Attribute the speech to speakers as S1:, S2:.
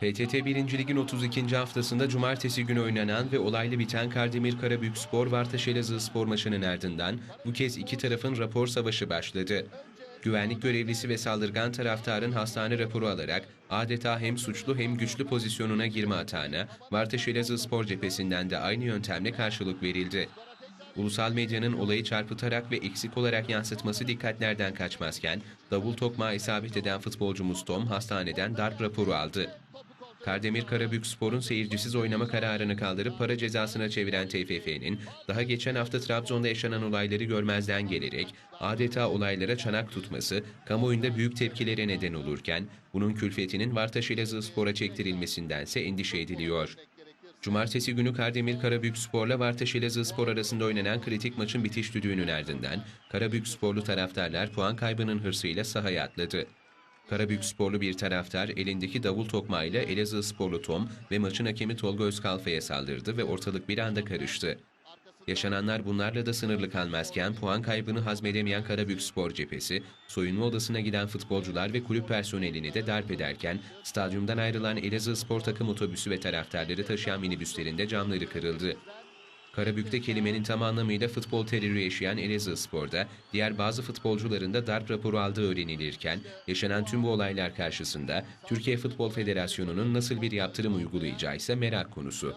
S1: PTT 1. Lig'in 32. haftasında cumartesi günü oynanan ve olaylı biten Kardemir Karabük Spor Vartaş Elazığ Spor maçının ardından bu kez iki tarafın rapor savaşı başladı. Güvenlik görevlisi ve saldırgan taraftarın hastane raporu alarak adeta hem suçlu hem güçlü pozisyonuna girme atağına Vartaş Elazığ Spor cephesinden de aynı yöntemle karşılık verildi. Ulusal medyanın olayı çarpıtarak ve eksik olarak yansıtması dikkatlerden kaçmazken davul tokmağı isabet eden futbolcumuz Tom hastaneden darp raporu aldı. Kardemir Karabük Spor'un seyircisiz oynama kararını kaldırıp para cezasına çeviren TFF'nin daha geçen hafta Trabzon'da yaşanan olayları görmezden gelerek adeta olaylara çanak tutması kamuoyunda büyük tepkilere neden olurken bunun külfetinin Vartaş Elazığ Spor'a çektirilmesindense endişe ediliyor. Cumartesi günü Kardemir Karabük Spor'la Vartaş Elazığ Spor arasında oynanan kritik maçın bitiş düdüğünün ardından Karabük Sporlu taraftarlar puan kaybının hırsıyla sahaya atladı. Karabük sporlu bir taraftar elindeki davul tokmağıyla Elazığ sporlu Tom ve maçın hakemi Tolga Özkalfa'ya saldırdı ve ortalık bir anda karıştı. Yaşananlar bunlarla da sınırlı kalmazken puan kaybını hazmedemeyen Karabük Spor cephesi, soyunma odasına giden futbolcular ve kulüp personelini de darp ederken stadyumdan ayrılan Elazığ Spor takım otobüsü ve taraftarları taşıyan minibüslerinde camları kırıldı. Karabük'te kelimenin tam anlamıyla futbol terörü yaşayan Elazığ Spor'da diğer bazı futbolcuların da darp raporu aldığı öğrenilirken yaşanan tüm bu olaylar karşısında Türkiye Futbol Federasyonu'nun nasıl bir yaptırım uygulayacağı ise merak konusu.